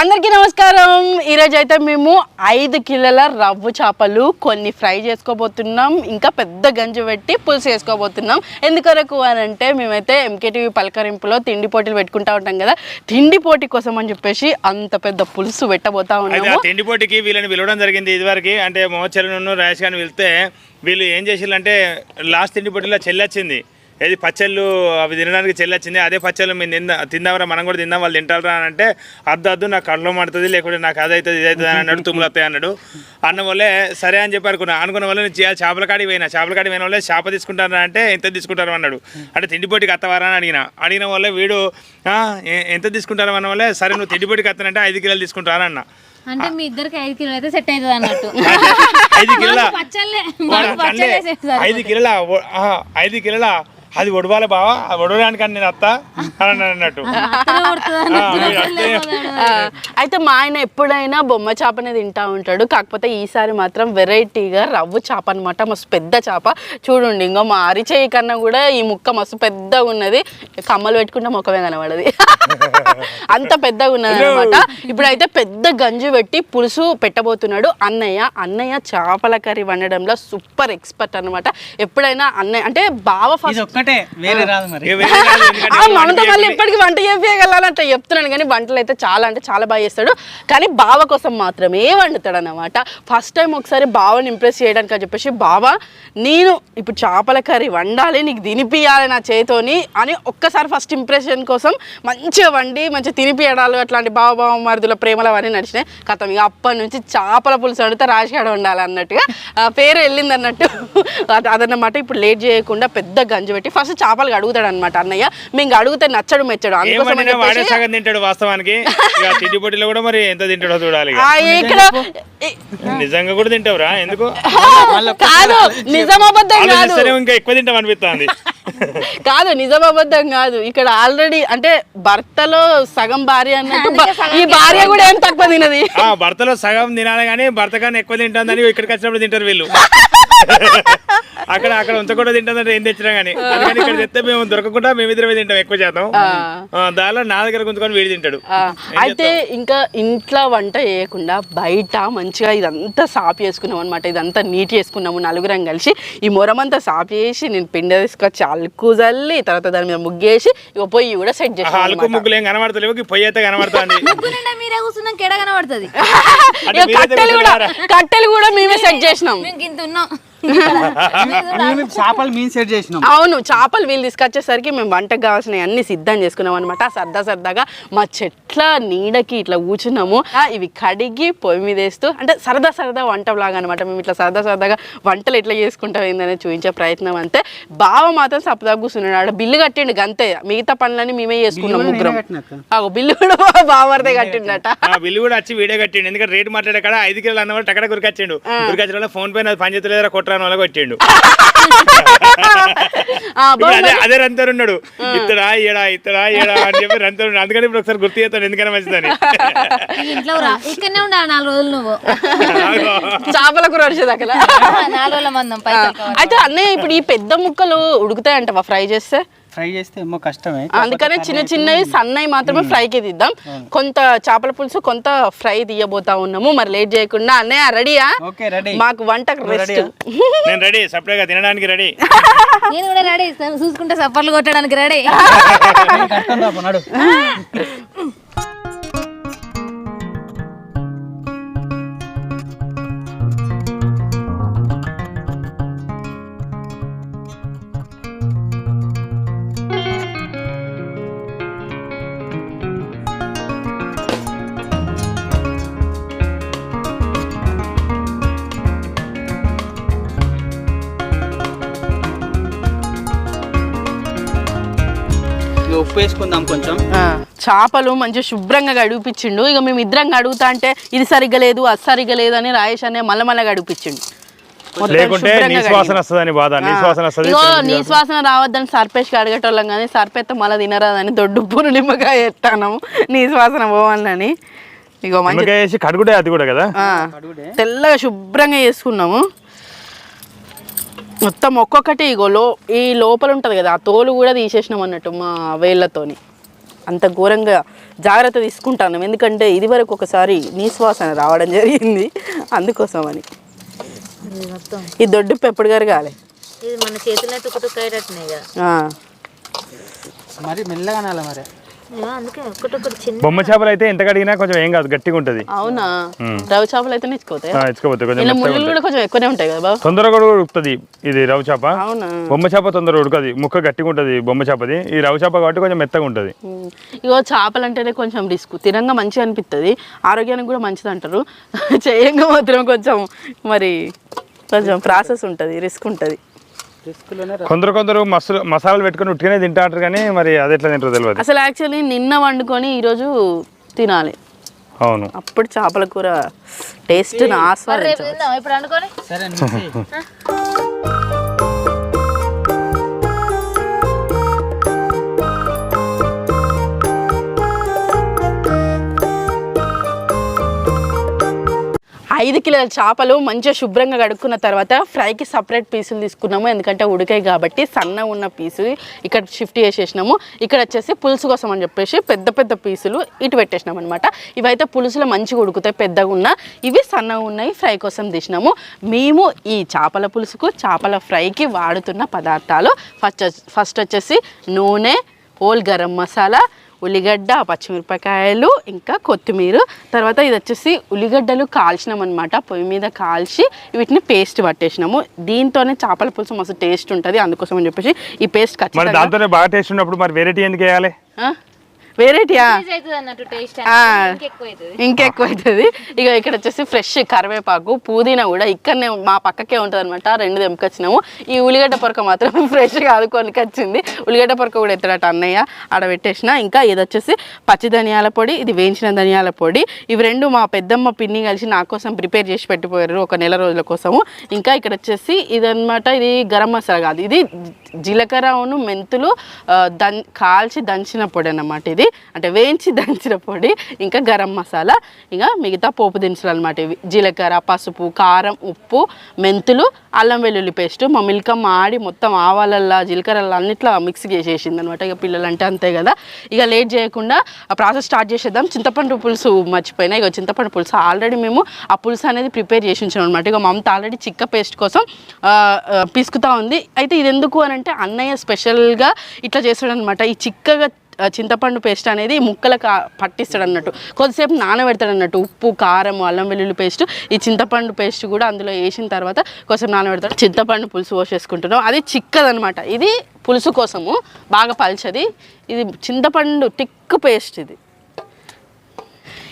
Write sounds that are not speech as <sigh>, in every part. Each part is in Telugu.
అందరికీ నమస్కారం. ఈరోజు అయితే మేము ఐదు కిలోల రవ్వు చేపలు కొన్ని ఫ్రై చేసుకోబోతున్నాం. ఇంకా పెద్ద గంజి పెట్టి పులుసు చేసుకోబోతున్నాం. ఎందుకొరకు అని అంటే మేమైతే ఎంకేటీవీ పలకరింపులో తిండి పోటీలు పెట్టుకుంటా ఉంటాం కదా. తిండి పోటీ కోసం అని చెప్పేసి అంత పెద్ద పులుసు పెట్టబోతా ఉన్నాము. తిండి పోటీకి వీళ్ళని పిలవడం జరిగింది ఇదివరకు. అంటే మోచలను రాజేష్ గారిని వెళ్తే వీళ్ళు ఏం చేసిందంటే లాస్ట్ తిండి పోటీలో చెల్లొచ్చింది ఏది పచ్చళ్ళు అవి తినడానికి చెల్లొచ్చింది అదే పచ్చళ్ళు మేము తిందా తిందామరా మనం కూడా తిందాం వాళ్ళు తింటారా అని అంటే అద్దు అద్దు నాకు కళ్ళు మాడుతుంది లేకుంటే నాకు అది అవుతుంది ఇది అవుతుంది అని అన్నాడు తుమ్ములు వస్తాయి అన్నాడు. అన్న వల్లే సరే అని చెప్పి అనుకున్నా. అనుకున్న వల్ల నేను చే- చేపల కాడికి పోయినా. చేపల కాడికి పోయిన వల్లే చేప తీసుకుంటారా అంటే ఎంత తీసుకుంటారు అన్నాడు. అంటే తిండి పోటీకి అత్తవారా అని అడిగిన. అడిగిన వల్ల వీడు "ఆ, ఎ- ఎంత తీసుకుంటారు అన్న వల్లే సరే నువ్వు తిండి పోటీకి అత్తనంటే ఐదు కిలోలు తీసుకుంటారా అన్న. అంటే మీ ఇద్దరికి ఐదు కిలో అయితే సెట్ అవుతుంది అన్నట్టు. ఐదు కిలోల. ఐదు కిలోల? ఐదు కిలోల? అది ఒడవాలి బావా అది ఒడవడానికి అని నేను అత్త అని అన్నట్టు. అయితే మా ఆయన ఎప్పుడైనా బొమ్మ చేపనే తింటా ఉంటాడు. కాకపోతే ఈసారి మాత్రం వెరైటీగా రవ్వు చేప అనమాట మస్తు పెద్ద చేప. చూడండి ఇంకా మా అరిచేయి కన్నా కూడా ఈ ముక్క మస్తు పెద్దగా ఉన్నది. కమ్మలు పెట్టుకుంటే ముఖమే కనబడది. <laughs> అంత పెద్దగా ఉన్నది అనమాట ఇప్పుడైతే పెద్ద గంజి పెట్టి పులుసు పెట్టబోతున్నాడు అన్నయ్య. అన్నయ్య చేపల కర్రీ వండడంలో సూపర్ ఎక్స్పర్ట్ అన్నమాట. ఎప్పుడైనా అన్నయ్య అంటే బావ ఫస్ట్ ఒక్కటే వేరే రాదు మరి. మనతో మళ్ళీ ఇప్పటికి వంట చేయగలనంటే చెప్తున్నాను కానీ వంటలు అయితే చాలా అంటే చాలా బాగా చేస్తాడు. కానీ బావ కోసం మాత్రమే వండుతాడు అనమాట ఫస్ట్ టైం ఒకసారి బావని ఇంప్రెస్ చేయడానికి అని చెప్పేసి బావ నేను ఇప్పుడు చేపల కర్రీ వండాలి నీకు తినిపియాలి నా చేతోని అని ఒక్కసారి ఫస్ట్ ఇంప్రెషన్ కోసం మంచిగా వండి మంచిగా తినిపియడాలు అట్లాంటి బావ బావ మరుదుల ప్రేమలు అవన్నీ నడిచినాయి. కథం ఇక అప్పటి నుంచి చేపల పులుసు వండితే రాజకాడ ఉండాలి అన్నట్టుగా పేరు వెళ్ళింది అన్నట్టు అది- అదన్నమాట ఇప్పుడు లేట్ చేయకుండా పెద్ద గంజి పెట్టి ఫస్ట్ చేపలు అడుగుతాడు అనమాట అన్నయ్య. మేము అడిగితే నచ్చడు మెచ్చడు. అందుకోసం తింటాడు వాస్తవానికి. పోటీలో కూడా మరి ఎంత తింటాడో చూడాలి ఇక్కడ నిజంగా కూడా తింటావురా? ఎందుకు? కాదు నిజం అబద్ధం కాదు. ఇంకా ఎక్కువ తింటాం అనిపిస్తుంది. కాదు నిజం అబద్ధం కాదు. ఇక్కడ ఆల్రెడీ అంటే భర్తలో సగం భార్య అన్నట్టు ఈ భార్య కూడా ఏం తక్కువ తినది? ఆ భర్తలో సగం తినాలి కానీ భర్త కన్నా ఎక్కువ తింటుందని ఇక్కడికి వచ్చినప్పుడు తింటారు వీళ్ళు. అక్కడ అక్కడ ఉంచకుండా తింటుందంటే ఏం తెచ్చినా కానీ అందుకని ఇక్కడ తెస్తే మేము దొరకకుండా మేమిద్దరమే తింటాం ఎక్కువ శాతం. ఆ, దానిలో నా దగ్గర గుంజుకొని వీడి తింటాడు. అయితే ఇంకా ఇంట్లో వంట చేయకుండా బయట మంచిగా ఇదంతా సాపు చేసుకున్నాం అనమాట ఇదంతా నీట్ చేసుకున్నాము నలుగురం కలిసి. ఈ మొరమంతా సాపు చేసి నేను పిండి తీసుకొచ్చి అలుకు జల్లి తర్వాత దాని మీద ముగ్గేసి ఇక పొయ్యి కూడా సెట్ ఆ, చేసాను అలుకు ముగ్గులు ఏం కనబడతలేవు పొయ్యి అయితే కనబడుతుంది. ముగ్గు నిండా మీరే కూర్చున్నాం కెడ కనబడుతుంది? కట్టెలు కూడా కూర్చున్నారా? కట్టెలు కూడా మేమే సెట్ చేసినాం. మేము ఉన్నాం. మేము <laughs> చేపలు మీన్ సెట్ చేసినాం. అవును చేపలు వీళ్ళు తీసుకొచ్చేసరికి మేము వంటకు కావాల్సినవి అన్ని సిద్ధం చేసుకున్నాం అనమాట సరదా సరదాగా మా చెట్ల నీడకి ఇట్లా కూర్చున్నాము. ఆ, ఇవి కడిగి పొయ్యి మీద వేస్తూ అంటే సరదా సరదా వంట లాగా అనమాట మేము ఇట్లా సరదా సరదాగా వంటలు ఎట్లా చేసుకుంటాం ఏందని చూపించే ప్రయత్నం అంతే. బావ మాత్రం సరదాగా కూర్చున్నాడు. ఆడ బిల్లు కట్టిండు గంతే. మిగతా పనులన్నీ మేమే చేసుకున్నాం బిల్లు కూడా ముగ్గురం. బిల్లు కూడా బావరదే కట్టిండట ఆ బిల్లు కూడా వచ్చి వీడియో కట్టిండు. ఎందుకంటే రేటు మాట్లాడే కాడ ఐదు కిలోలు అన్నవాడు టక్కడ గురికొచ్చిండు. గురికొచ్చిన ఫోన్ పే పని చేతలేదా కొట్టరాని వాళ్ళకి వచ్చిండు <laughs> అదే అదే రంతరు ఉన్నాడు. ఇత్తడా ఏడా ఇత్తడా ఏడా అని చెప్పి రంతరు ఉన్నాడు. అందుకని ఇప్పుడు ఒకసారి గుర్తు చేస్తాను ఎందుకని మంచిదని. ఈ ఇంట్లో రా. ఇక్కడనే ఉండాలి నాలుగు రోజులు నువ్వు. చేపల కూర వచ్చేదాకా నాలుగు రోజుల మందం. అయితే అన్నయ్య ఇప్పుడు ఈ పెద్ద ముక్కలు ఉడుకుతాయంటవా ఫ్రై చేస్తే? ఫ్రై చేస్తే ఏమో కష్టమే. అందుకనే చిన్న చిన్నవి సన్నవి మాత్రమే ఫ్రైకి తీద్దాం. కొంత చేపల పులుసు కొంత ఫ్రై తీయబోతా ఉన్నాము. మరి లేట్ చేయకుండా అన్నయ్య రెడీయా? Okay ready. మాకు రెస్ట్ నేను రెడీ తినడానికి రెడీ. నేను కూడా రెడీ. చూసుకుంటే సఫర్లు కొట్టడానికి రెడీ. <laughs> ఉప్పు వేసుకుందాం కొంచెం. చేపలు మంచిగా శుభ్రంగా గడిపించిండు ఇక మేము ఇద్దరం అడుగుతా అంటే ఇది సరిగ్గా లేదు అది సరిగ్గా లేదు అని రాయేష్ అనే మళ్ళీ మళ్ళీ గడిపించిండు మొత్తం లేకుంటే శుభ్రంగా నిశ్వాసన. వస్తుందని బాధ నిశ్వాసన వస్తుంది రావద్దని సర్పేష్ అడిగేటోళ్ళం కానీ సర్పేత్త మళ్ళీ తినరాదని దొడ్డు పూలు నిమ్మకాయ ఎత్తాను. నీ శ్వాసన పోవాలని. ఇగో మంచి నిమ్మకాయ వేసి కడుగుడే అది కూడా కదా? ఆ, తెల్లగా శుభ్రంగా చేసుకున్నాము. మొత్తం ఒక్కొక్కటి ఇగో లో ఈ లోపల ఉంటుంది కదా ఆ తోలు కూడా తీసేసినాం అన్నట్టు మా వేళ్ళతోని. అంత ఘోరంగా జాగ్రత్త తీసుకుంటాను. ఎందుకంటే ఇది వరకు ఒకసారి నీశ్వాసన రావడం జరిగింది. అందుకోసం అని ఈ దొడ్డు పెప్పుడు గారు కాలే ఇది మన అయ్యేటట్టున్నాయి కదా. ఆ. మరి మెల్లగా నాల మరి. బొమ్మ చేపలు అయితే ఎంత కడిగినా కొంచెం ఏం కాదు గట్టిగా ఉంటుంది. అవునా? రవి చేపలు అయితే ఇచ్చుకోతాయి కొంచెం ముళ్ళు. కూడా కొంచెం ఎక్కువనే ఉంటాయి కదా తొందరగా కూడా ఉడుకుతుంది ఇది రవ్వ చేప. అవునా? బొమ్మ చేప తొందరగా ఉడకది ముక్క గట్టిగా ఉంటుంది బొమ్మ చేపది. ఈ రవ్వ చేప కాబట్టి కొంచెం మెత్తగా ఉంటుంది. ఇగో చేపలు అంటేనే కొంచెం రిస్క్ తినంగా మంచిగా అనిపిస్తుంది ఆరోగ్యానికి కూడా మంచిది అంటారు. <laughs> చేయంగా మాత్రం కొంచెం మరి కొంచెం ప్రాసెస్ ఉంటుంది రిస్క్ ఉంటుంది. కొందరు కొందరు మసాలా మసాలాలు పెట్టుకొని ఉట్టిగానే తింటారు కానీ మరి అది ఎట్లా తింటారో తెలియదు అసలు యాక్చువల్లీ నిన్న వండుకొని ఈరోజు తినాలి. అవును. అప్పుడు చేపల కూర టేస్ట్ తిందాం ఇప్పుడు అనుకోని <laughs> ఐదు కిలోల చేపలు మంచిగా శుభ్రంగా కడుక్కున్న తర్వాత ఫ్రైకి సపరేట్ పీసులు తీసుకున్నాము. ఎందుకంటే ఉడికాయి కాబట్టి సన్న ఉన్న పీసు ఇక్కడ షిఫ్ట్ చేసేసినాము. ఇక్కడ వచ్చేసి పులుసు కోసం అని చెప్పేసి పెద్ద పెద్ద పీసులు ఇటు పెట్టేసినాం అనమాట ఇవైతే పులుసులో మంచిగా ఉడుకుతాయి పెద్దగా ఉన్న. ఇవి సన్నగా ఉన్నాయి ఫ్రై కోసం తీసినాము. మేము ఈ చేపల పులుసుకు చేపల ఫ్రైకి వాడుతున్న పదార్థాలు ఫస్ట్ ఫస్ట్ వచ్చేసి నూనె హోల్ గరం మసాలా ఉల్లిగడ్డ పచ్చిమిరపకాయలు ఇంకా కొత్తిమీర. తర్వాత ఇది వచ్చేసి ఉల్లిగడ్డలు కాల్చినాం అనమాట పొయ్యి మీద కాల్చి వీటిని పేస్ట్ పట్టేసినాము. దీంతోనే చేపల పులుసు మస్తు టేస్ట్ ఉంటుంది. అందుకోసం అని చెప్పేసి ఈ పేస్ట్ ఖచ్చితంగా దాంతోనే బాగా టేస్ట్ ఉన్నప్పుడు మరి వెరైటీ ఎందుకు వేయాలి? వెరైటీయా. ఇంకెక్కువ అవుతుంది ఇక ఇక్కడ వచ్చేసి ఫ్రెష్ కరివేపాకు పుదీనా కూడా ఇక్కడనే మా పక్కకే ఉంటుంది అనమాట రెండు తెంపుకొచ్చినాము. ఈ ఉల్లిగడ్డ పొరక మాత్రం <laughs> ఫ్రెష్గా ఆదుకొని వచ్చింది ఉల్లిగడ్డ పొరక కూడా ఎత్తడట అన్నయ్య. ఆడ పెట్టేసిన. ఇంకా ఇది వచ్చేసి పచ్చి ధనియాల పొడి ఇది వేయించిన ధనియాల పొడి. ఇవి రెండు మా పెద్దమ్మ పిన్ని కలిసి నా కోసం ప్రిపేర్ చేసి పెట్టిపోయారు ఒక నెల రోజుల కోసము. ఇంకా ఇక్కడ వచ్చేసి ఇదన్నమాట ఇది గరం మసాలా కాదు. ఇది జీలకర్రను మెంతులు దన్ కాల్చి దంచిన పొడి అన్నమాట ఇది. అంటే వేయించి దంచిన పొడి ఇంకా గరం మసాలా ఇంకా మిగతా పోపు దినుసులు అనమాట ఇవి. జీలకర్ర పసుపు కారం ఉప్పు మెంతులు అల్లం వెల్లుల్లి పేస్ట్ మా మిల్కమ్మ ఆడి మొత్తం ఆవాలల్లా జీలకర్రల్లా అన్నిట్లా మిక్స్ చేసేసింది అనమాట ఇక పిల్లలు అంటే అంతే కదా. ఇక లేట్ చేయకుండా ఆ ప్రాసెస్ స్టార్ట్ చేసేద్దాం. చింతపండు పులుసు మర్చిపోయినా ఇక చింతపండు పులుసు ఆల్రెడీ మేము ఆ పులుసు అనేది ప్రిపేర్ చేసి ఉంచాం అనమాట ఇక మమత ఆల్రెడీ చిక్క పేస్ట్ కోసం పిసుకుతా ఉంది. అయితే ఇది ఎందుకు అని అంటే అన్నయ్య స్పెషల్గా ఇట్లా చేస్తాడనమాట ఈ చిక్కగా చింతపండు పేస్ట్ అనేది ముక్కల పట్టిస్తాడు అన్నట్టు కొద్దిసేపు నానబెడతాడు అన్నట్టు ఉప్పు కారం అల్లం వెల్లుల్లి పేస్ట్. ఈ చింతపండు పేస్ట్ కూడా అందులో వేసిన తర్వాత కొంచెం నానబెడతాడు. చింతపండు పులుసు పోసేసుకుంటున్నాం. అది చిక్కదనమాట ఇది పులుసు కోసము. బాగా పల్చది. ఇది చింతపండు టిక్ పేస్ట్ ఇది.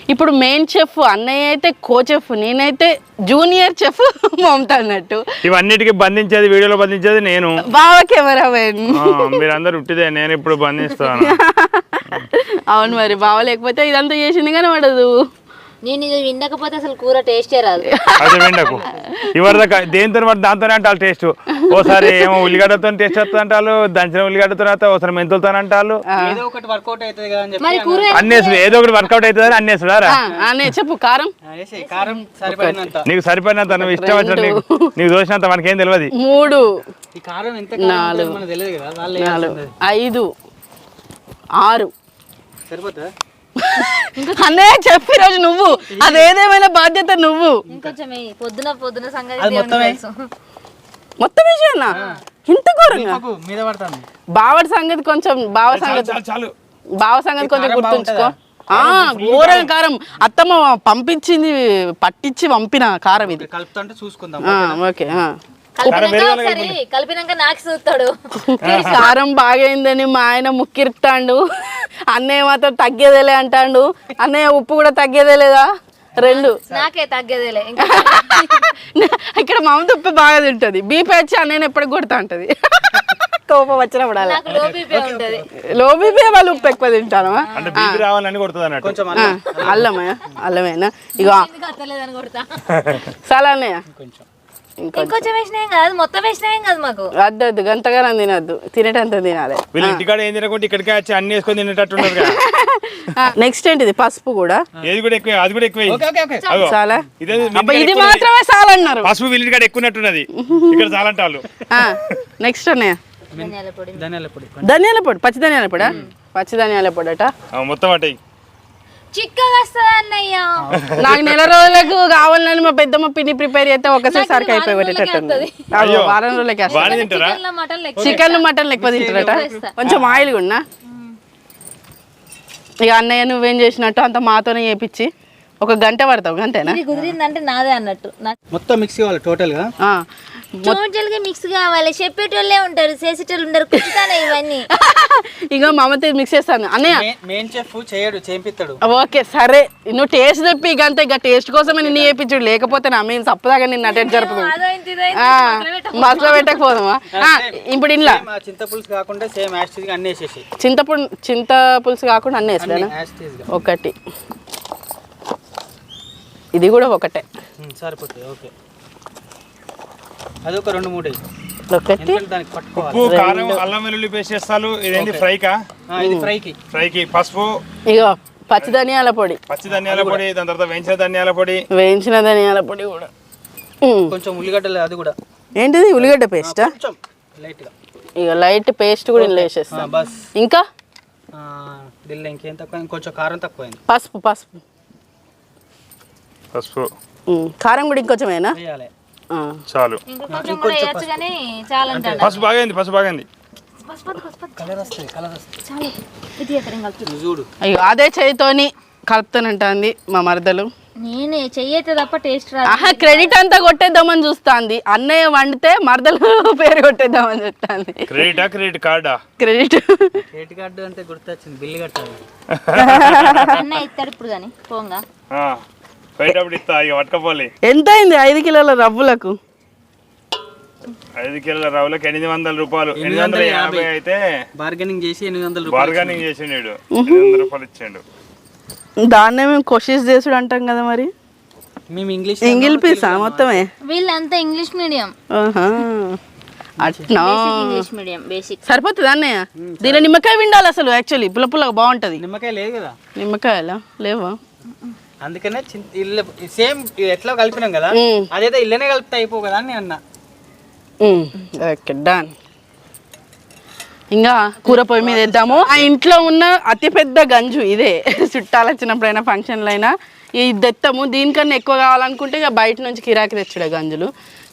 ఇప్పుడు మెయిన్ చెఫ్ అన్నయ్య అయితే కో చెఫ్ నేనైతే జూనియర్ చెఫ్ మమత అన్నట్టు ఇవన్నిటికీ బంధించేది వీడియోలో బంధించేది నేను. బావ కెమెరామెన్. మీరందరూ ఉట్టిదే నేను ఇప్పుడు బంధిస్తాను. <laughs> అవును మరి బావ లేకపోతే ఇదంతా చేసింది కానీ పడదు నేను ఇది వినకపోతే అసలు కూర టేస్టే రాదు. అదే వెండకు ఇవరిదాకా దేంతో మరి దాంతోనే అంటారు టేస్ట్? ఓసారి ఏమో ఉల్లిగడ్డతో టేస్ట్ వస్తుంది అంటారు దంచిన ఉల్లిగడ్డతో అయితే ఒకసారి మెంతులతో అంటారు. ఏదో ఒకటి వర్కౌట్ అవుతుంది కదా అని చెప్పి మరి కూర అన్నేసుడు ఏదో ఒకటి వర్కౌట్ అవుతుంది అనే చెప్పు కారం? ఆ, వేసేయ్. కారం సరిపడినంత నీకు సరిపోయినంత నువ్వు ఇష్టం వచ్చినట్టు నీకు నీకు దోసినంత మనకేం తెలియదు మూడు. ఈ కారం ఎంత కారం ఉంటుందో మనకు తెలియదు కదా వాళ్ళు నాలుగు. ఐదు. ఆరు. సరిపోతుందా? అన్నయ్య చెప్పి రోజు నువ్వు. అదేదేమైనా బాధ్యత నువ్వు. ఇంకొంచెం. పొద్దున పొద్దున సంగతి మొత్తమే. మొత్తం విషయనా ఇంత ఘోరంగా? బావడి సంగతి కొంచెం బావ సంగతి చాలు చాలు. బావ సంగతి కొంచెం గుర్తుంచుకో. ఘోరం కారం. అత్తమ్మ పంపించింది పట్టించి పంపిన కారం ఇది. కలుపుతుంటే చూసుకుందాం. ఓకే. కలిపినాక నాకు చూస్తాడు. కారం బాగైందని మా ఆయన ముక్కిరుతాండు అన్నయ్య మాత్రం తగ్గేదేలే అంటాడు. అన్నయ్య ఉప్పు కూడా తగ్గేదే లేదా? రెండు. నాకే తగ్గేదేలే. ఇంకా ఇక్కడ మమత ఉప్పు బాగా తింటది. బీపీ వచ్చి అన్నయ్య ఎప్పటికి కొడతా ఉంటది. కోపం వచ్చినప్పుడు అలా. నాకు లో బీపీ ఉంటది. లో బీపీ వాళ్ళు ఉప్పు ఎక్కువ తింటాను. అల్లమే అల్లమేనా కొడతా? <laughs> చాలా అన్నయ్య. కొంచెం. ఇంకో ఇంకొంచెం. వేసినాం కాదు మొత్తం వేసినాం కాదు మాకు. వద్దు వద్దు గంతగానే తినద్దు. తినేటంత తినాలి. వీళ్ళు ఇంటికాడ ఏం తినకుంటే ఇక్కడికే వచ్చి అన్ని వేసుకొని తినేటట్టు <laughs> నెక్స్ట్ ఏంటిది? పసుపు కూడా? ఏది కూడా ఎక్కువ అది కూడా ఎక్కువ. Okay okay okay. అగో చాలా. ఇదే అబ్బా ఇది మాత్రమే చాలన్నారు. పసుపు వీళ్ళ కాడ ఎక్కువ ఉన్నట్టున్నది ఇక్కడ చాలంట వాళ్ళు నెక్స్ట్ అన్నయ్య. ధనియాల పొడి. ధనియాల పొడి. పచ్చి ధనియాల పొడా? పచ్చి ధనియాల పొడి అట ఆ, మొత్తం చిక్కగా వస్తుంది అన్నయ్య నాకు నెల రోజులకు కావాలని మా పెద్దమ్మ పిన్ని ప్రిపేర్ చేస్తే ఒకసారి సరికి అయిపోయి. వారం రోజులకి బాగానే తింటారా? చికెన్లో మటన్ లెక్క చికెన్ మటన్ ఎక్కువ తింటారట కొంచెం ఆయిల్ ఉన్నా ఇక అన్నయ్య నువ్వేం చేసినట్టు అంత మాతోనే చేపించి ఒక గంట పడతావు గంటేనా? ఇది కుదిరిందంటే నాదే అన్నట్టు. మొత్తం మిక్స్ కావాలి టోటల్గా ఆ. టోటల్గా మిక్స్ కావాలి. చెప్పేటోళ్ళే ఉంటారు చేసేటోళ్ళు ఉండరు. కుట్టుతానే ఇవన్నీ. <laughs> ఇక మమత మిక్స్ చేస్తాను అన్నయ్య. మెయిన్ చెఫ్ చేయడు చేపిస్తాడు ఓకే సరే. నువ్వు టేస్ట్ తెప్పి ఇక అంతే ఇక టేస్ట్ కోసమే నిన్ను చేపించుడు. లేకపోతే నా మేము సప్పదాగా నిన్ను అటెండ్ జరుపుకో. మసలు పెట్టకపోదామా? ఆ, ఇప్పుడు ఇంట్లో. చింతపులుసు కాకుండా సేమ్ యాస్టీజ్గా అన్ని వేసేసి. చింతపుండు చింత పులుసు కాకుండా అన్నీ వేసాను ఒకటి. ఇది కూడా ఒకటే. సరిపోతుంది ఓకే. అది ఒక రెండు మూడు. ఒకటి. ఉప్పు కారం అల్లం వెల్లుల్లి పేస్ట్ చేస్తాలు ఇదేంటి ఫ్రైకా? ఆ, ఇది ఫ్రైకి. ఫ్రైకి. పసుపు. ఇగో పచ్చి ధనియాల పొడి. పచ్చి ధనియాల పొడి దాని తర్వాత వేయించిన ధనియాల పొడి. వేయించిన ధనియాల పొడి కూడా. కొంచెం ఉల్లిగడ్డలు అది కూడా. ఏంటిది? ఉల్లిగడ్డ పేస్టా? కొంచెం. లైట్గా ఇక లైట్ పేస్ట్ కూడా ఇందులో ఆ, వేసేస్తాం. బస్. ఇంకా? ఆ, దిల్ల ఇంకేం తక్కువ ఇంకొంచెం కారం తక్కువైంది. పసుపు పసుపు. పసుపు. కారం కూడా ఇంకొంచెమేనా? వేయాలి. చాలు. పసుపు. బాగైంది పసుపు బాగైంది అయ్యో అదే చేయితోని కలుపుతానంటుంది మా మరదలు. నేనే చెయ్యతే తప్ప టేస్ట్ ఆహా క్రెడిట్ అంతా కొట్టేద్దామని చూస్తాంది. అన్నయ్య వండితే మరదలు <laughs> పేరు కొట్టేద్దామని చెప్తాంది క్రెడిటా క్రెడిట్ కార్డా? క్రెడిట్. క్రెడిట్ కార్డు అంటే గుర్తొచ్చింది బిల్లు కట్టాలి. అన్న ఇస్తాడు ఇప్పుడు కానీ పోంగా. ఆ, పోయేటప్పుడు ఇస్తా ఇక పట్టుకపోలి. ఎంత అయింది? ఐదు కిలోల రవ్వులకు. ఐదు కిలోల రవ్వలకు ఎనిమిది వందల రూపాయలు. ఎనిమిది వందల యాభై. అయితే బార్గెనింగ్ చేసి ఎనిమిది వందల రూపాయలు బార్గనింగ్ చేసిండు వీడు. ఎనిమిది వందల రూపాయలు ఇచ్చిండు. దాన్నే మేము కొషిష్ చేసుడు అంటాం కదా మరి. మేము ఇంగ్లీష్ ఎంగిల్ పీసా మొత్తమే? వీళ్ళంతా ఇంగ్లీష్ మీడియం ఆహా. అట్నా? ఇంగ్లీష్ మీడియం బేసిక్ సరిపోతుంది అన్నయ్య? దీనిలో నిమ్మకాయ విండాలి అసలు యాక్చువల్లీ పుల్ల పుల్లగా బాగుంటది. నిమ్మకాయ లేదు కదా? నిమ్మకాయలా? లేవా? అందుకనే ఇల్లు సేమ్ ఎట్లా కలిపినాం కదా. అదేదో ఇల్లనే కలిపితే అయిపో కదా అని నేను అన్నా ఓకే డన్ ఇంకా కూర పొయ్యి మీద వేద్దాము. ఆ ఇంట్లో ఉన్న అతి పెద్ద గంజు ఇదే. చుట్టాలు వచ్చినప్పుడైనా ఫంక్షన్లు అయినా ఇది తెస్తాము దీనికన్నా ఎక్కువ కావాలనుకుంటే ఇక బయట నుంచి కిరాకి తెచ్చుడే గంజులు.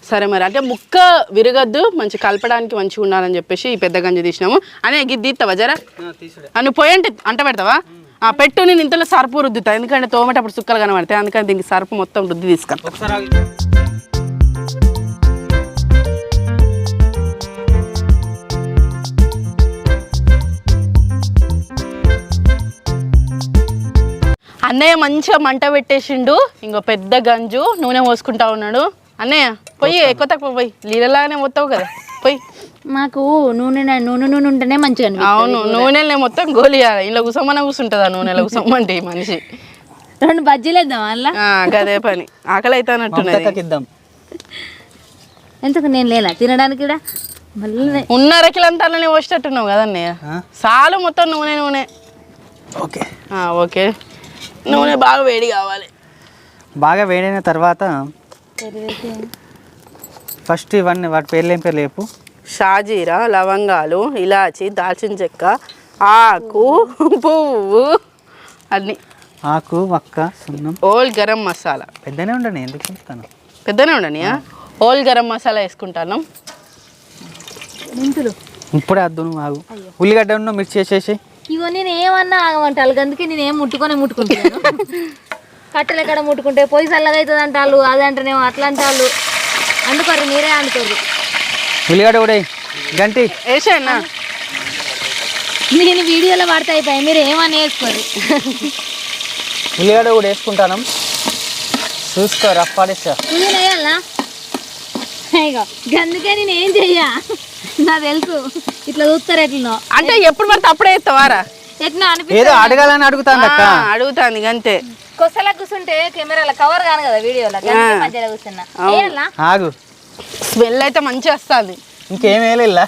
సరే మరి. అంటే ముక్క విరగద్దు మంచి కలపడానికి మంచిగా ఉండాలని చెప్పేసి ఈ పెద్ద గంజు తీసినాము. అనే గిద్ది తీస్తావా జరా? నువ్వు పోయి అంటే అంట పెడతావా? పెట్టు నేను ఇంతలో సరుపు రుద్దుతా. ఎందుకంటే తోమేటప్పుడు సుక్కలు కనబడతాయి. అందుకని దీనికి సరుపు మొత్తం రుద్ది ఆగు. అన్నయ్య మంచిగా మంట పెట్టేసిండు. ఇంకో పెద్ద గంజు నూనె పోసుకుంటా ఉన్నాడు. అన్నయ్య పొయ్యి ఎక్కువ తక్కువ పోయి. నీళ్ళలాగానే పోతావు కదా. పొయ్యి మాకు నూనె నూనె నూనె ఉంటేనే మంచిగా అవును నూనెలే మొత్తం గోలియాలి. ఇలా కుసమ్మన కూర్చుంటుంది ఆ నూనెలో కుసమ్మంటే ఈ మనిషి. రెండు బజ్జీలు వేద్దాం అలా ఆ, గదే పని. ఆకలి అయితే అన్నట్టున్నది ఎందుకు నేను లేనా? తినడానికి కూడా ఉన్న అరకిలంతా అలానే పోసేటట్టున్నావు కదా అన్నయ్య? ఆ? చాలు మొత్తం నూనె నూనె. ఓకే. ఆ, ఓకే. నూనె బాగా వేడి కావాలి. బాగా వేడైన తర్వాత ఫస్ట్ ఇవన్నీ వాటి పేర్లు ఏం పేర్లు చెప్పు? షాజీరా లవంగాలు ఇలాచి దాల్చిన చెక్క ఆకు పువ్వు అన్ని. ఆకు వక్క సున్నం. ఓల్ గరం మసాలా. పెద్దనే ఉండని ఎందుకు చెప్తాను? పెద్దనే ఉండనియా ఓల్ గరం మసాలా వేసుకుంటాను. మెంతులు ఇప్పుడే అద్దు నువ్వు ఆగు. ఉల్లిగడ్డ ఉన్న మిర్చి వేసేసి. ఇగో నేను ఏమన్నా ఆగమంటారు అందుకే నేను ఏం ముట్టుకొని ముట్టుకుంటాను <laughs> కట్టెలు ఎక్కడ ముట్టుకుంటే పొయ్యి చల్లగా అవుతుంది అంటారు అది అంటేనేమో అట్లా అంటారు అందుకోరు మీరే అనుకోరు ఉల్లిగడ్డ కూడా. గంటి. వేసేనా నేను వీడియోలో పడితే అయిపోయి మీరు ఏమని వేసుకోరు? ఉల్లిగడ్డ కూడా వేసుకుంటాను. చూసుకో రఫ్ అందుకే నేను ఏం చెయ్యా? నాకు తెలుసు. ఇట్లా చూస్తారు ఎట్లనో. అంటే ఎప్పుడు పడితే అప్పుడే ఎత్తావారా ఎట్లా ఏదో అడగాలని అడుగుతాను అక్క. అడుగుతాంది అంతే కొసలా కూర్చుంటే కెమెరాలో కవర్ కాను కదా వీడియోలో. మధ్యలో కూర్చున్నా ఆగు. స్మెల్ అయితే మంచిగా వస్తుంది. ఇంకేం వేయలేలా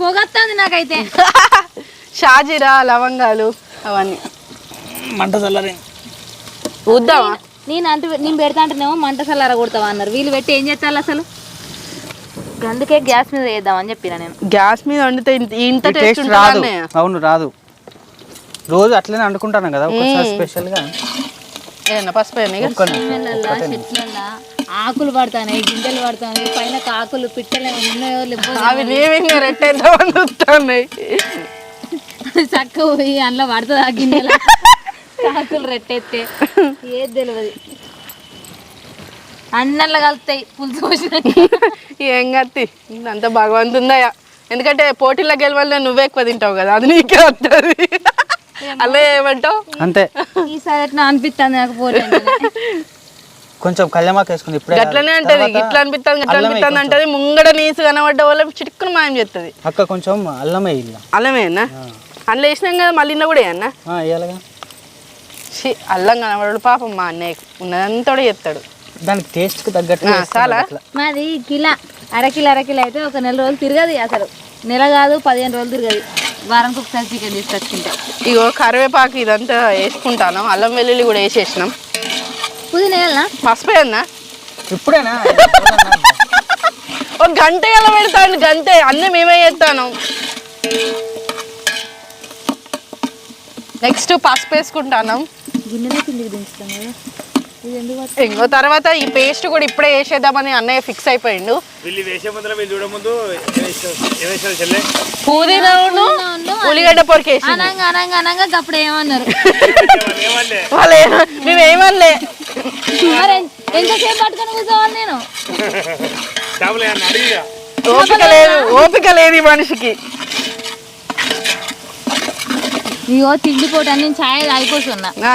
పొగొస్తుంది నాకైతే. షాజీరా లవంగాలు అవన్నీ. మంట చల్లరే. ఊద్దామా? నేను అంటూ నేను పెడతా అంటేనేమో మంట సల్లార కొడతావా అన్నారు. వీళ్ళు పెట్టి ఏం చేస్తారు అసలు? అందుకే గ్యాస్ మీద వేద్దామని చెప్పిన నేను. గ్యాస్ మీద వండితే ఇంత- టేస్ట్ రాదు. అవును రాదు. రోజు అట్లనే వండుకుంటాను కదా ఒకసారి స్పెషల్ పసుపు చెట్లల్లా ఆకులు పడతాయి గింజలు పడతాయి పైన ఆకులు పిట్టలు ఉన్నాయో లేవో అవి నేమింగా రెట్టేద్దామని చూస్తున్నాయి. <laughs> చక్క పోయి అందులో పడుతుంది ఆ గిన్నెల. ఆకులు రెట్టెత్తే. ఏది తెలియదు అన్నల్లో కలుపుతాయి పులుసు పోసిన ఏం కత్తి? అంత భగవంతుందయ్యా. ఎందుకంటే పోటీలో గెలవాలి నువ్వే ఎక్కువ తింటావు కదా అది నీకే వస్తుంది అలా ఏమంటావు? అంతే. ఈసారి ఎట్లా అనిపిస్తుంది నాకు పోటీ కొంచెం కళ్యామాకు వేసుకుంది ఇప్పుడే. గట్లనే అంటది ఇట్లా అనిపిస్తుంది ఇట్లా అనిపిస్తుంది అంటది ముంగడ నీసు కనబడ్డ వల్ల చిటుక్కున మాయం చేస్తుంది కొంచెం. అక్క కొంచెం అల్లమే ఇల్ల. అల్లమేనా అందులో వేసినాం కదా మళ్ళీ ఇన్న కూడా వేయన్నా? వేయాలిగా. అల్లం కనబడు పాపం మా అన్నయ్య ఉన్నదంతా కూడా చేస్తాడు దానికి టేస్ట్కి తగ్గట్టు చాలా? అట్లా. మాది కిలో అరకిలో అరకిలో అయితే ఒక నెల రోజులు తిరగదు అసలు. నెల కాదు పదిహేను రోజులు తిరగదు. వారానికి ఒకసారి చికెన్ తీసుకొచ్చుకుంటా ఇగో కరివేపాకు ఇదంతా వేసుకుంటాను. అల్లం వెల్లుల్లి కూడా వేసేసినాం. పుదీనా వేయాలనా? పసుపు వేయన్నా? ఇప్పుడేనా? ఒక గంట ఎలా పెడతాను గంటే. అన్నీ మేమే చేస్తాను. నెక్స్ట్ పసుపు వేసుకుంటాను. గిన్నెలో కిందికి దించుతాం ఇంకో తర్వాత ఈ పేస్ట్ కూడా ఇప్పుడే వేసేద్దామని అన్నయ్య ఫిక్స్ అయిపోయిండు. పుదీనాను ఉల్లిగడ్డ పొరికేసి అనంగా అనంగా అనంగా అప్పుడు ఏమన్నారు? వాళ్ళు మేమేమనలే మరి ఎన్- ఎంతసేపు పట్టుకొని కూర్చోవాలి నేను? ఓపిక లేదు ఓపిక లేదు ఈ మనిషికి. ఇగో తిండిపోటు అని నేను ఛాయ్ తాగిపోతున్నా. ఆ,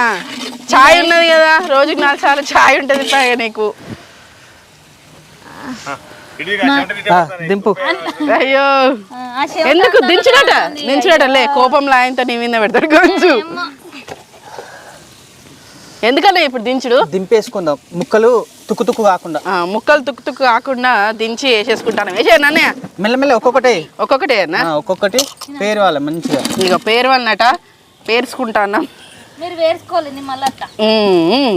చాయ్ ఉన్నది కదా రోజుకి నాలుగు సార్లు చాయ్ ఉంటుంది పైగా నీకు. దింపు. అయ్యో. ఎందుకు? దించుడట. దించుడట లే కోపంలో ఆయనతో నీ మీద పెడతాడు కొంచెం ఏమ్మో. ఎందుకన్నా ఇప్పుడు దించుడు? దింపేసుకుందాం. ముక్కలు తుక్కు తుక్కు కాకుండా. ఆ, ముక్కలు తుక్కు తుక్కు కాకుండా దించి వేసేసుకుంటాను. అన్నయ్య? మెల్లమెల్ల ఒక్కొక్కటి. ఒక్కొక్కటే ఒక్కొక్కటి. పేరు వాళ్ళ మంచిగా. ఇక పేరు వల్లనట పేర్చుకుంటాను మీరు మళ్ళీ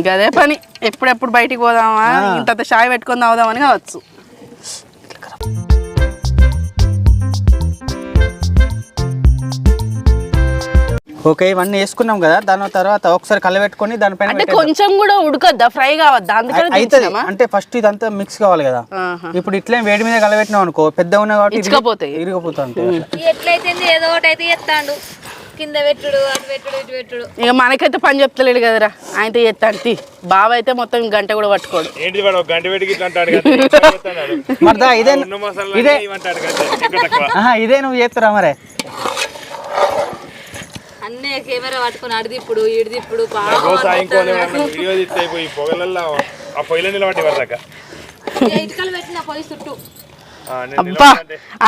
గదే పని. ఎప్పుడెప్పుడు బయటికి పోదామా? ఇంత చాయ్ పెట్టుకొని తాగుదామని కావచ్చు. ఓకే ఇవన్నీ వేసుకున్నాం కదా. దాని తర్వాత ఒకసారి కలబెట్టుకొని దానిపైన అంటే కొంచెం కూడా ఉడకద్దా? ఫ్రై కావద్దా? అందుకని? అంటే ఫస్ట్ ఇదంతా మిక్స్ కావాలి కదా. ఇప్పుడు ఇట్లే వేడి మీద కలబెట్టినాం అనుకో పెద్ద ఉన్నాయి కాబట్టి ఇరిగి- ఇచ్చుకపోతాయి. ఇరిగిపోతాయి ఎట్లయితే ఏదో ఒకటి అయితే ఎత్తాండు. కింద పెట్టుడు అటు పెట్టుడు ఇటు పెట్టుడు. ఇక మనకైతే పని చెప్తలేడు కదరా. ఆయనతో చేస్తాడు తీ. బావ అయితే మొత్తం గంట కూడా పట్టుకోడు. ఏంటి వాడు ఒక గంట పెట్టి ఇట్లా అంటాడు కదా? <laughs> ఇట్లా చేస్తున్నాడు. మరిదా ఇదే ఉన్న మసాలా ఇదే ఇవ్వంటాడు కదా? ఎక్కువ తక్కువ. ఆహా, ఇదే నువ్వు చేస్తారా మరే? అన్నీ కెమెరా పట్టుకొని వీడియో తీస్తే అయిపోయి పొగలల్లో ఆ వరదాకా ఇటుకలు పెట్టిన పొయ్యి చుట్టూ. అబ్బా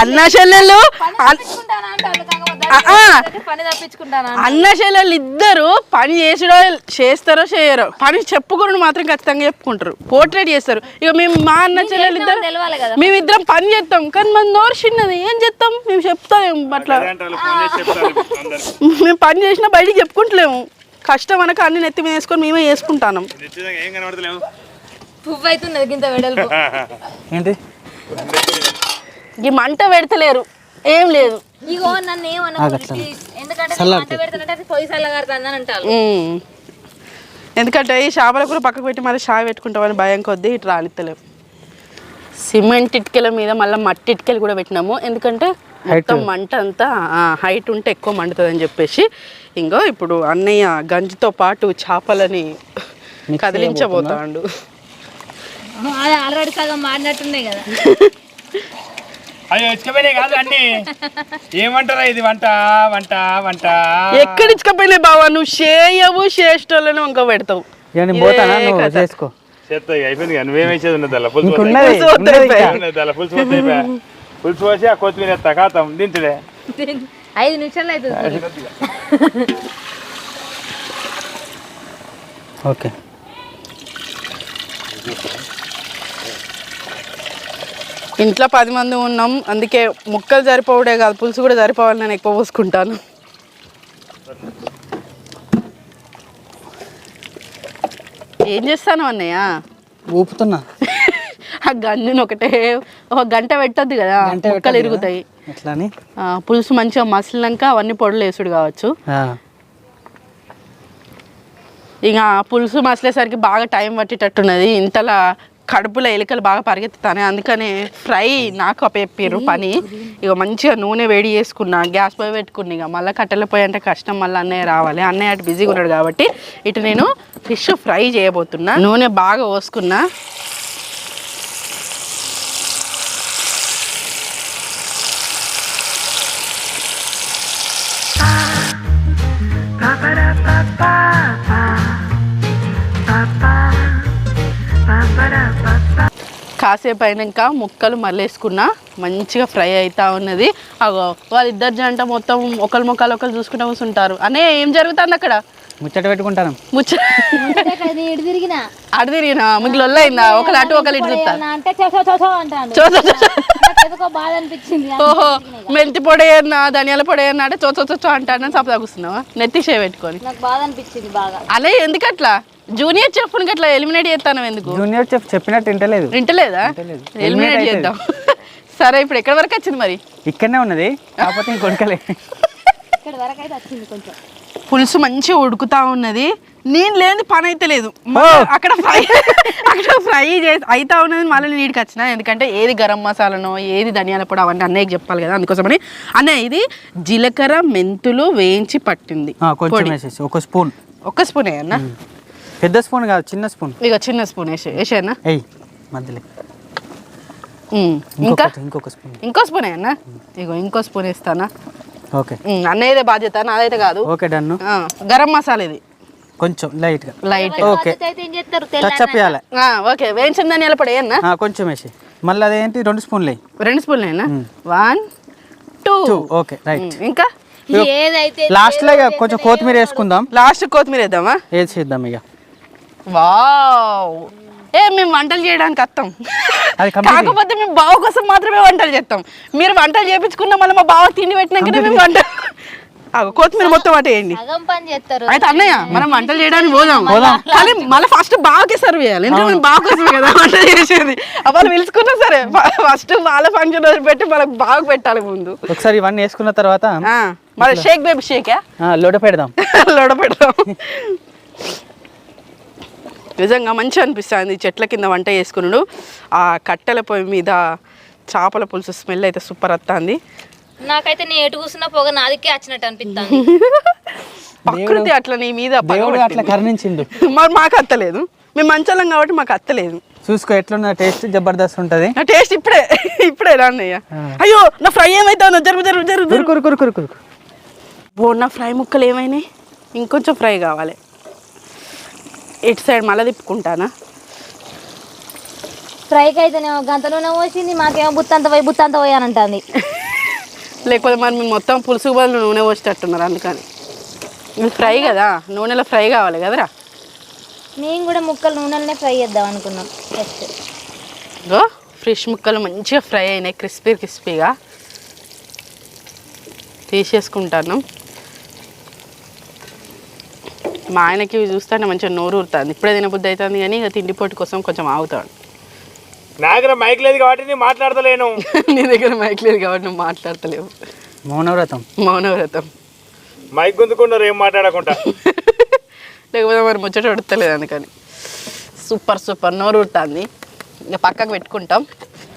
అన్న చెల్లెలు అన్న చెల్లెలు ఇద్దరు పని చేసుడో చేస్తారో చేయరో పని చెప్పుకుని మాత్రం ఖచ్చితంగా చెప్పుకుంటారు పోర్ట్రేట్ చేస్తారు. ఇక మేము మా అన్న చెల్లెలు ఇద్దరు మేమిద్దరం పని చేస్తాం కానీ మన నోరు చిన్నది ఏం చేస్తాం? మేము చెప్తాం అట్లా. మేము పని చేసినా బయటికి చెప్పుకుంటలేము. కష్టం అనక అన్ని నెత్తి మీద వేసుకొని మేమే కనబడతలేవు. పువ్వు <laughs> ఏంటి? ఈ మంట పెడతలేరు. ఏం లేదు. ఇగో నన్ను ఏమన్నా ఎందుకంటే నేను మంట పెడుతున్నట్టు అది పొయ్యి చల్లగారుతుంది అని అంటారు. ఉమ్. ఎందుకంటే ఈ చేపల కూర పక్కకు పెట్టి మళ్ళీ షాయి పెట్టుకుంటామని భయం కొద్దీ ఇటు రానిత్తలేము సిమెంట్ ఇటుకల మీద మళ్ళీ మట్టి ఇటుకలు కూడా పెట్టినాము. ఎందుకంటే మొత్తం మంట అంతా హైట్ ఉంటే ఎక్కువ మండుతుందని చెప్పేసి ఇంకో ఇప్పుడు అన్నయ్య గంజితో పాటు చేపలని కదిలించబోతాడు. ఆల్రెడీ సగం మాడినట్టున్నాయి కదా. <laughs> అయ్యో ఇచ్చకపోయినాయి కాదు అన్ని ఏమంటారా ఇది? వంట వంట వంట. ఎక్కడ ఇచ్చకపోయినా బావా? నువ్వు చేయవు వంక పెడతావు. ఇక నేను ఇదే పోతానా నువ్వు కథ. చేసుకో. చేస్తా ఇక అయిపోయింది కదా నువ్వేమేసేది ఉన్నది అలా పులుసు ఇంకున్నది పులుసు ఉన్నది వద్దు ఇంకా. ఉన్నది అలా పులుసు పోతే అయిపోయా. పులుసు పోసి ఆ కొత్తిమీర ఎత్తా. కాతాం దించుడే ఐదు నిమిషాలు అవుతుంది ఓకే. ఇంట్లో పది మంది ఉన్నాం. అందుకే ముక్కలు సరిపోవడే కాదు పులుసు కూడా సరిపోవాలి నేను ఎక్కువ పోసుకుంటాను. ఏం చేస్తాను అన్నయ్య? ఊపుతున్నా. ఆ గంజిని ఒకటే ఒక గంట పెట్టద్దు కదా ముక్కలు ఇరుగుతాయి. పులుసు మంచిగా మసిలినాక అవన్నీ పొడులు వేసుడు కావచ్చు. ఇక పులుసు మసిలేసరికి బాగా టైం పట్టేటట్టున్నది. ఇంతలా కడుపులో ఎలుకలు బాగా పరిగెత్తుతానే అందుకనే ఫ్రై నాకు అప్పచెప్పారు పని. ఇక మంచిగా నూనె వేడి చేసుకున్నా గ్యాస్ పొయ్యి పెట్టుకున్నా ఇక మళ్ళీ కట్టెల పొయ్యి అంటే కష్టం మళ్ళీ అన్నయ్య రావాలి. అన్నయ్య అటు బిజీగా ఉన్నాడు కాబట్టి ఇటు నేను ఫిష్ ఫ్రై చేయబోతున్నా. నూనె బాగా పోసుకున్నా. కాసేపు అయినాక ముక్కలు మళ్ళేసుకున్నా మంచిగా ఫ్రై అవుతా ఉన్నది. అగో వాళ్ళిద్దరు జంట మొత్తం ఒకరి ముక్కలు ఒకరు చూసుకుంటూ కూర్చుంటారు అనే ఏం జరుగుతుంది అక్కడ? ముచ్చట పెట్టుకుంటాను. ముచ్చ ఇటు తిరిగినా? అటు తిరిగినా మీకు లొల్లైందా ఒకరు అటు ఒకరు ఇటు చూస్తారు ఓహో మెంతి పొడి అన్నా ధనియాల పొడి అన్నా అంటే చో చో చో చో అంటానని సపదా కూర్చున్నావా నెత్తి షే పెట్టుకొని. నాకు బాధ అనిపించింది బాగా. అలే ఎందుకు అట్లా జూనియర్ చెప్పునికి అట్లా ఎలిమినేట్ చేస్తాను ఎందుకు? జూనియర్ చెఫ్ చెప్పినట్టు వింటలేదు. వింటలేదా. ఎలిమినేట్ చేద్దాం. సరే ఇప్పుడు ఎక్కడి వరకు వచ్చింది మరి? ఇక్కడనే ఉన్నది. కాకపోతే ఇంకొనకలే ఇక్కడ వరకు అయితే వచ్చింది కొంచెం. పులుసు మంచిగా ఉడుకుతా ఉన్నది. నేను లేని పని అయితే లేదు. అక్కడ ఫ్రై అక్కడ ఫ్రై చేసి అయితా ఉన్నది మళ్ళీ నీటికి వచ్చిన. ఎందుకంటే ఏది గరం మసాలానో ఏది ధనియాల పొడి అవన్నీ అన్నయ్యకి చెప్పాలి కదా అందుకోసమని. అన్నయ్య ఇది జీలకర్ర మెంతులు వేయించి పట్టింది కొంచెం పొడి. వేసేసి ఒక స్పూన్. ఒక్క స్పూనే అన్న? పెద్ద స్పూన్ కాదు చిన్న స్పూన్. ఇక చిన్న స్పూన్ వేసే వేసేనా ఎయ్ మధ్యలో. ఇంకా? ఇంకొక స్పూన్. ఇంకో స్పూనే అన్న? ఇగో ఇంకో స్పూన్ వేస్తానా? ఓకే. అన్నయ్యదే బాధ్యత నాదైతే కాదు. Okay done. ఆ, గరం మసాలా ఇది. కొంచెం లైట్గా. లైట్. ఓకే. అయితే ఏం చేస్తారు టచ్ అప్ చేయాలి. ఓకే. వేయించిన ధనియాల పొడి అన్న ఆ, కొంచెం వేసి. మళ్ళీ అదేంటి రెండు స్పూన్లు రెండు స్పూన్లు అయినా వన్ టూ. Okay right. ఇంకా? ఏదైతే లాస్ట్లో ఇక కొంచెం కొత్తిమీర వేసుకుందాం. లాస్ట్ కొత్తిమీర వేద్దామా? వేసేద్దాం ఇక. వావ్. ఏ మేము వంటలు చేయడానికి వస్తాం. అది. కాకపోతే మేము బావ కోసం మాత్రమే వంటలు చేస్తాం. మీరు వంటలు చేపించుకున్న మళ్ళీ మా బావ తిండి పెట్టినాకనే మేము వంట ఆగు, కొత్తిమీర మొత్తం అటు వేయండి. సగం పని చేస్తారు. అయితే అన్నయ్య మనం వంటలు చేయడానికి పోదాం. పోదాం. కానీ మళ్ళీ ఫస్ట్ బావకి సర్వ్ చేయాలి. ఎందుకంటే మేము బావ కోసమే కదా వంట చేసేది. వాళ్ళు పిలుచుకున్నా సరే ఫస్ట్ వాళ్ళ ఫంక్షన్ రోజు పెట్టి మనకు బాగా పెట్టాలి ముందు. ఒకసారి ఇవన్నీ వేసుకున్న తర్వాత ఆ, మరి షేక్ బేబీ షేకా ఆ, లోడ పెడదాం. <laughs> లోడ పెడదాం. <laughs> నిజంగా మంచిగా అనిపిస్తుంది. చెట్ల కింద వంట చేసుకున్నాడు ఆ కట్టెల పొయ్యి మీద చేపల పులుసు స్మెల్ అయితే సూపర్ వస్తుంది. నాకైతే నేను ఎటు కూర్చున్నా పొగ నాదికే వచ్చినట్టు అనిపిస్తుంది. <laughs> ప్రకృతి అట్లా నీ మీద దేవుడు అట్లా. కరుణించిండు. <laughs> మరి మాకు అత్తలేదు. మేము మంచలం కాబట్టి మాకు అత్తలేదు. చూసుకో ఎట్లున్న టేస్ట్ జబర్దస్త్ ఉంటది. నా టేస్ట్ ఇప్పుడే <laughs> ఇప్పుడే ఎలా అన్నయ్య అయ్యో నా ఫ్రై ఏమైతే జరుగు జరుగు జరుగు జరుగు కురు కురు కురు కురు కురు ఓ నా ఫ్రై ముక్కలు ఏమైనాయి? ఇంకొంచెం ఫ్రై కావాలి. ఇటు సైడ్ మళ్ళీ తిప్పుకుంటానా? ఫ్రైకి అయితేనేమో గంటలోనే పోసింది మాకేమో బుత్తంత పోయి బుత్తంత పోయి అని అంటుంది. లేకపోతే మరి మేము మొత్తం పులుసు బదులు నూనె పోసేటట్టున్నారు అందుకని. ఇది ఫ్రై కదా నూనెలో ఫ్రై కావాలి కదరా? మేము కూడా ముక్కలు నూనెలనే ఫ్రై చేద్దాం అనుకున్నాం ఫస్ట్ ఫ్రెష్ ముక్కలు మంచిగా ఫ్రై అయినాయి క్రిస్పీ క్రిస్పీగా. తీసేసుకుంటాను. మా ఆయనకి ఇవి చూస్తుంటే మంచిగా నోరు ఊరుతుంది. ఇప్పుడే తినబుద్ధి అవుతుంది కానీ ఇక తిండిపోటు కోసం కొంచెం ఆగుతాడు. నా దగ్గర మైక్ లేదు కాబట్టి నేను మాట్లాడతలేను. <laughs> నీ దగ్గర మైక్ లేదు కాబట్టి నువ్వు మాట్లాడతలేవు. మౌనవ్రతం. మౌనవ్రతం. మైక్ గుందుకున్నారు ఏం మాట్లాడకుండా. <laughs> లేకపోతే మరి ముచ్చట ఉడతలేదు అందుకని. Super super. నోరు ఉడుతుంది ఇక పక్కకు పెట్టుకుంటాం.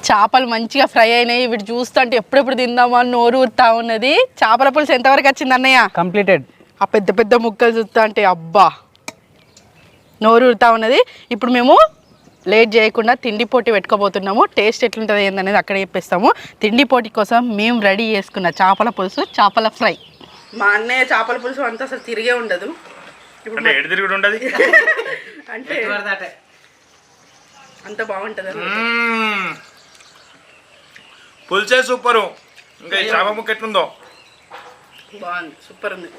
చేపలు మంచిగా ఫ్రై అయినాయి. వీటి చూస్తుంటే ఎప్పుడెప్పుడు తిందామా అని నోరు ఊరుతా ఉన్నది. చేపల పులుసు ఎంతవరకు వచ్చింది అన్నయ్య? కంప్లీటెడ్. ఆ పెద్ద పెద్ద ముక్కలు చూస్తా అంటే అబ్బా. నోరు ఊరుతా ఉన్నది. ఇప్పుడు మేము లేట్ చేయకుండా తిండి పోటీ పెట్టుకోబోతున్నాము. టేస్ట్ ఎట్లుంటుంది ఏందనేది అక్కడ చెప్పేస్తాము. తిండి పోటీ కోసం మేము రెడీ చేసుకున్న చేపల పులుసు చేపల ఫ్రై. మా అన్నయ్య చేపల పులుసు అంతా అసలు తిరిగే ఉండదు. అంటే ఎటు తిరుగుడు ఉండదు? <laughs> అంటే అంత బాగుంటుంది. పులిసే సూపరు. ఇంకా ఈ చేప ముక్క ఎట్లుందో? బాగుంది. సూపర్ ఉంది.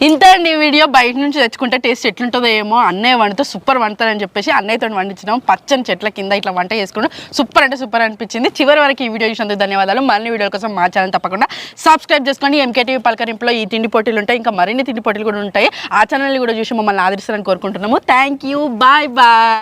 ఇంత అండి వీడియో బయట నుంచి తెచ్చుకుంటే టేస్ట్ ఎట్లుంటుందో ఏమో అన్నయ్య వండితే సూపర్ వండుతారని చెప్పేసి అన్నయ్యతో వండించినాం. పచ్చని చెట్ల కింద ఇట్లా వంట చేసుకుంటాం సూపర్ అంటే సూపర్ అనిపించింది. చివరి వరకు ఈ వీడియో చూసినందుకు ధన్యవాదాలు. మరిన్ని వీడియో కోసం మా ఛానల్ తప్పకుండా సబ్స్క్రైబ్ చేసుకోండి. ఎంకేటీవీ పలకరింపులో ఈ తిండి పోటీలు ఉంటాయి. ఇంకా మరిన్ని తిండి పోటీలు కూడా ఉంటాయి. ఆ ఛానల్ని కూడా చూసి మమ్మల్ని ఆదరిస్తారని కోరుకుంటున్నాము. Thank you bye bye